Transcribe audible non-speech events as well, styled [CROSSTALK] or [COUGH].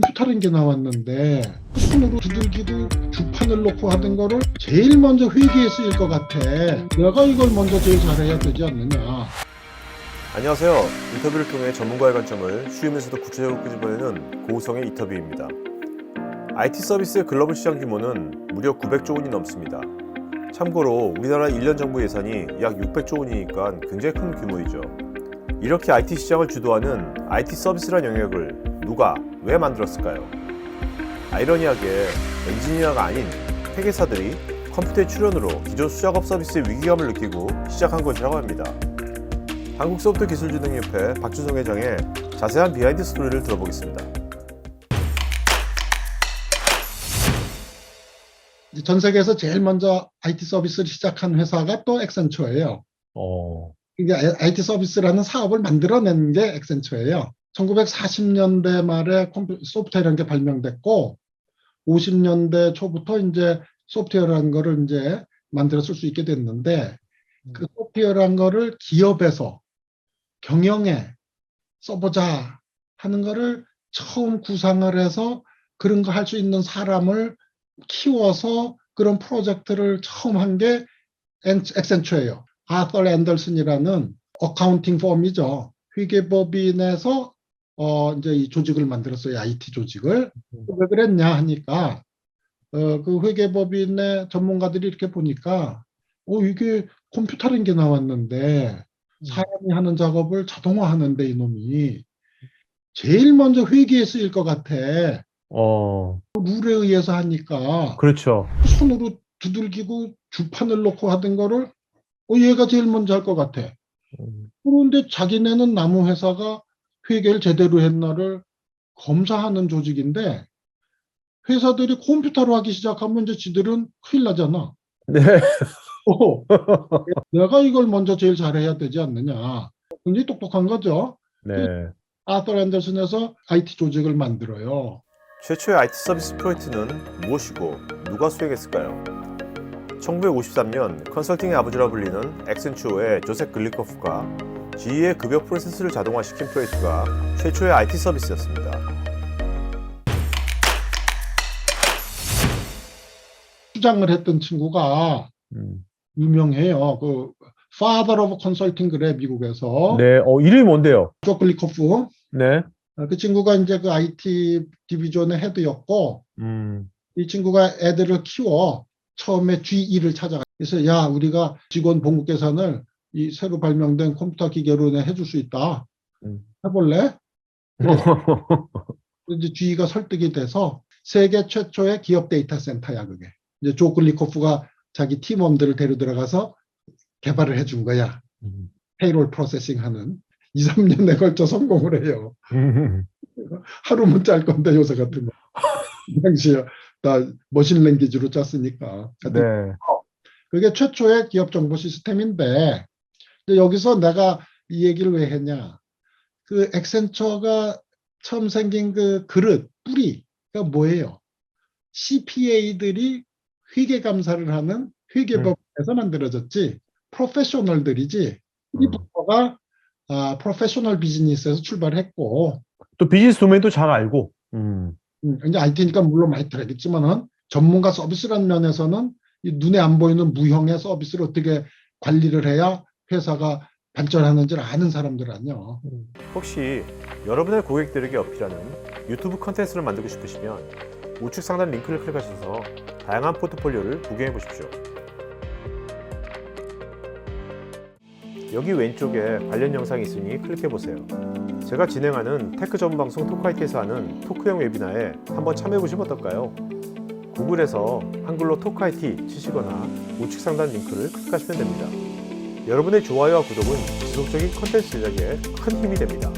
컴퓨터라는 게 나왔는데 손으로 두들기고 주판을 놓고 하던 거를 제일 먼저 회계에 쓰일 것 같아. 내가 이걸 먼저 제일 잘해야 되지 않느냐. 안녕하세요. 인터뷰를 통해 전문가의 관점을 쉬우면서도 구체적으로 끄집어내는 고우성의 인터뷰입니다. IT 서비스의 글로벌 시장 규모는 무려 900조 원이 넘습니다. 참고로 우리나라 1년 정부 예산이 약 600조 원이니까 굉장히 큰 규모이죠. 이렇게 IT 시장을 주도하는 IT 서비스란 영역을 누가 왜 만들었을까요? 아이러니하게 엔지니어가 아닌 회계사들이 컴퓨터의 출현으로 기존 수작업 서비스의 위기감을 느끼고 시작한 것이라고 합니다. 한국소프트 기술진흥협회 박준성 회장의 자세한 비하인드 스토리를 들어보겠습니다. 전 세계에서 제일 먼저 IT 서비스를 시작한 회사가 또 엑센처예요. 어, 이게 IT 서비스라는 사업을 만들어낸 게 엑센처예요. 1940년대 말에 소프트웨어라는 게 발명됐고 50년대 초부터 이제 소프트웨어라는 거를 이제 만들어 쓸 수 있게 됐는데 그 소프트웨어라는 거를 기업에서 경영에 써보자 하는 거를 처음 구상을 해서 그런 거 할 수 있는 사람을 키워서 그런 프로젝트를 처음 한 게 엑센처예요. 아서 앤더슨이라는 어카운팅 펌이죠. 회계법인에서 어 이제 이 조직을 만들었어요. IT 조직을. 왜 그랬냐 하니까 어 그 회계법인의 전문가들이 이렇게 보니까 어 이게 컴퓨터라는 게 나왔는데 사람이 하는 작업을 자동화하는데 이놈이 제일 먼저 회계에 쓰일 것 같아. 어, 룰에 의해서 하니까 그렇죠. 손으로 두들기고 주판을 놓고 하던 거를 어, 얘가 제일 먼저 할 것 같아. 음, 그런데 자기네는 나무 회사가 회계를 제대로 했나를 검사하는 조직인데 회사들이 컴퓨터로 하기 시작하면 이제 지들은 큰일 나잖아. 네. 어, 내가 이걸 먼저 제일 잘해야 되지 않느냐. 굉장히 똑똑한 거죠. 네. 아더 앤더슨에서 IT 조직을 만들어요. 최초의 IT 서비스 프로젝트는 무엇이고 누가 수행했을까요? 1953년 컨설팅의 아버지라 불리는 엑센추어의 조셉 글리커프가 GE의 급여 프로세스를 자동화시킨 프로젝트가 최초의 IT 서비스였습니다. 수장을 했던 친구가 음. 유명해요. 그 Father of Consulting 그래 미국에서 네. 어, 이름이 뭔데요? 조 글리커프 네. 아, 그 친구가 이제 그 IT 디비전의 헤드였고 음. 이 친구가 애들을 키워 처음에 GE를 찾아가. 그래서 야 우리가 직원 봉급 계산을 이 새로 발명된 컴퓨터 기계로 내 해줄 수 있다. 음. 해볼래? [LAUGHS] 이제 GE가 설득이 돼서 세계 최초의 기업 데이터 센터야 그게. 이제 조 글리코프가 자기 팀원들을 데려 들어가서 개발을 해준 거야. 음. 페이롤 프로세싱 하는 2, 3년에 걸쳐 성공을 해요. 음. 하루면 짤 건데 요새 같은 거. 그 당시에 다 머신 랭귀지로 짰으니까. 네. 그게 최초의 기업 정보 시스템인데 여기서 내가 이 얘기를 왜 했냐? 그 엑센처가 처음 생긴 그 그릇 뿌리가 뭐예요? CPA들이 회계 감사를 하는 회계법에서 만들어졌지 프로페셔널들이지 이 음. 부서가 아, 프로페셔널 비즈니스에서 출발했고 또 비즈니스 도메인도 잘 알고. 음. 음, 이제 IT니까 물론 많이 들어야겠지만은 전문가 서비스라는 면에서는 이 눈에 안 보이는 무형의 서비스를 어떻게 관리를 해야 회사가 발전하는지를 아는 사람들 아니요. 혹시 여러분의 고객들에게 어필하는 유튜브 컨텐츠를 만들고 싶으시면 우측 상단 링크를 클릭하셔서 다양한 포트폴리오를 구경해 보십시오. 여기 왼쪽에 관련 영상이 있으니 클릭해 보세요. 제가 진행하는 테크 전문 방송 토크아이티에서 하는 토크형 웨비나에 한번 참여해 보시면 어떨까요? 구글에서 한글로 토크아이티 치시거나 우측 상단 링크를 클릭하시면 됩니다. 여러분의 좋아요와 구독은 지속적인 컨텐츠 제작에 큰 힘이 됩니다.